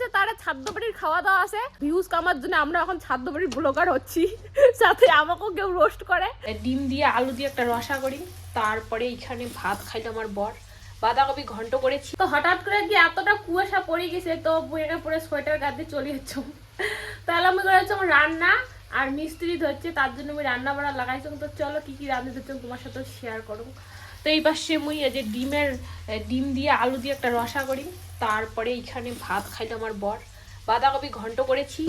গেছে তারা ছাদ্য বাড়ির খাওয়া দাওয়া আছে। ভিউজ কামার জন্য আমরা এখন ছাদ্য বাড়ির ব্লগার হচ্ছি। সাথে আমাকেও কেউ রোস্ট করে। ডিম দিয়ে আলু দিয়ে একটা রসা করি। তারপরে এখানে ভাত খাইলো আমার বর। বাঁধাকপি ঘন্ট করেছি। তো হঠাৎ করে কি এতটা কুয়াশা পড়ে গেছে তো বইয়ের পরে সোয়েটার গায়ে চলে যাচ্ছ। তাহলে আমি করেছি আমার রান্না আর মিস্ত্রি ধরছে তার জন্য আমি রান্না বান্না লাগাইছি। তো চলো কি কি রান্না ধরছি তোমার সাথে শেয়ার করব। তো এই পাশে মুই যে ডিমের ডিম দিয়ে আলু দিয়ে একটা রসা করি, তারপরে এইখানে ভাত খাইলো আমার বর। বাঁধাকপি ঘন্ট করেছি।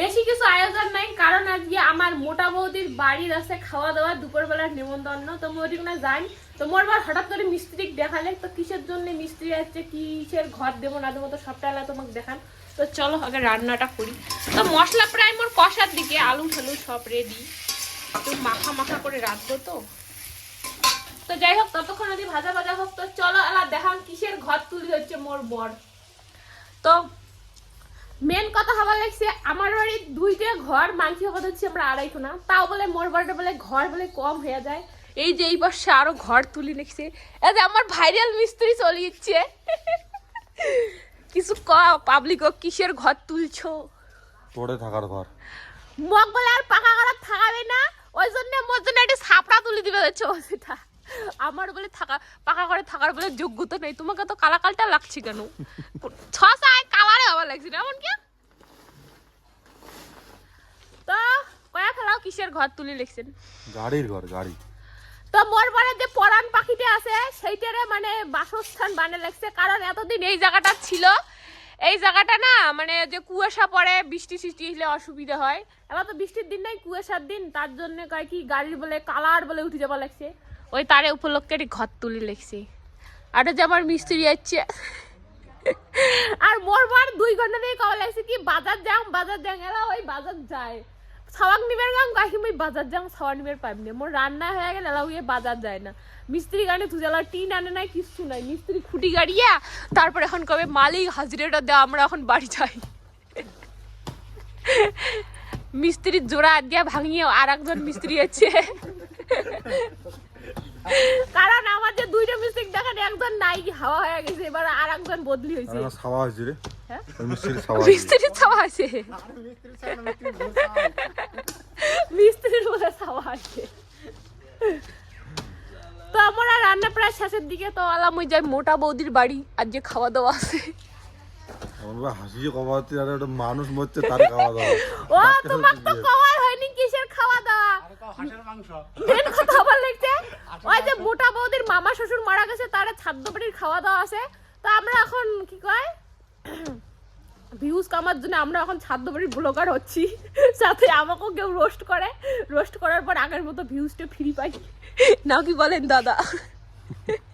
বেশি কিছু আয়োজন নাই, কারণ আজকে আমার মোটা বৌদির বাড়ির আছে খাওয়া দাওয়া দুপুরবেলার নিমন্ত্রণ তো ওদিকে যাই, তো মোর বার হঠাৎ করে মিস্ত্রি দেখালে, তো কিসের জন্য মিস্ত্রি আসছে, কিসের ঘর দেবো না দেবো, তো সবটা তোমাকে দেখান। তো চলো আগে রান্নাটা করি। তো মশলা প্রায় মোর কষার দিকে আলু ঠালু সব রেডি একটু মাখা মাখা করে রাখব তো। তো যাই হোক ততক্ষণ যদি ভাজা ভাজা হোক তো চলো আলা দেখান কিসের ঘর তুলি হচ্ছে মোর বর। তো মেন কথা হবার লাগছে আমার বাড়ির দুইটা ঘর মানসি হবার হচ্ছে আমরা আড়াইশো না তাও বলে মোর বাড়িটা বলে ঘর বলে কম হয়ে যায়। এই যে এই বর্ষে আরও ঘর তুলি লিখছে এই যে আমার ভাইরাল মিস্ত্রি চলে যাচ্ছে কিছু ক পাবলিক কিসের ঘর তুলছো? পড়ে থাকার ঘর। মগ বলে আর পাকা ঘর থাকাবে না ওই জন্য মোর জন্য একটা ছাপড়া তুলে দিবে হচ্ছে সেটা। আমার বলে থাকা পাকা ঘরে থাকার বলে যোগ্যতা নেই। তোমাকে তো কালা কালটা লাগছে কেন? ছসায় কালারে হবার লাগছে না এমন কি তো কয়া কিসের ঘর তুলে লিখছেন? গাড়ির ঘর গাড়ি। তো মোর যে পরাণ পাখিটা আছে সেইটারে মানে বাসস্থান বানে লাগছে। কারণ এতদিন এই জায়গাটা ছিল এই জায়গাটা না মানে যে কুয়াশা পড়ে বৃষ্টি সৃষ্টি হলে অসুবিধা হয়। এবার তো বৃষ্টির দিন নাই কুয়াশার দিন তার জন্য কয় কি গাড়ির বলে কালার বলে উঠে যাবা লাগছে। ওই তারে উপলক্ষে ঘর তুলি লেগছে আর যে আমার মিস্ত্রি আছে। আর মোর বার দুই ঘণ্টা দিয়ে কওয়া লাগছে কি, বাজার যাম বাজার যাম এরা ওই বাজার যায়। ছাওয়াক নিবের গাম গাহি মই বাজার যাম ছাওয়া নিবের পাইম না। মোর রান্না হয়ে গেলে এলা হয়ে বাজার যায় না। মিস্ত্রি গাড়ি তুজেলা টিন আনে নাই, কিচ্ছু নাই। মিস্ত্রি খুঁটি গাড়িয়া, তারপর এখন কবে মালিক হাজিরাটা দেওয়া আমরা এখন বাড়ি যাই। মিস্ত্রির জোড়া দিয়া ভাঙিয়ে আর একজন মিস্ত্রি আছে। কারণ আমার যে দুইটা মিস্ত্রি দেখেন একজন নাই হাওয়া হয়ে গেছে এবার আর একজন বদলি হয়েছে। আমার ছাওয়া হয়েছে রে। হ্যাঁ? ওই মিস্ত্রির মিস্ত্রি ছাওয়া আছে। মিস্ত্রির বলে ছাওয়া আছে। তো আমরা রান্না প্রায় শেষের দিকে তো আলাম ওই যাই মোটা বৌদির বাড়ি আর যে খাওয়া দাওয়া আছে। এমন হাসিয়ে কথা হচ্ছে আর একটা মানুষ মরছে তার খাওয়া দাওয়া ও তোমার তো কওয়ার হয়নি কিসের খাওয়া দাওয়া যে মোটা বৌদির মামা শ্বশুর মারা গেছে, তার ছাদ্য বাড়ির খাওয়া দাওয়া আছে। তো আমরা এখন কি কয়? ভিউজ কামার জন্য আমরা এখন ছাদ্য বাড়ির ব্লগার হচ্ছি। সাথে আমাকেও কেউ রোস্ট করে। রোস্ট করার পর আগের মতো ভিউজটা ফ্রি পাই। নাও কি বলেন দাদা?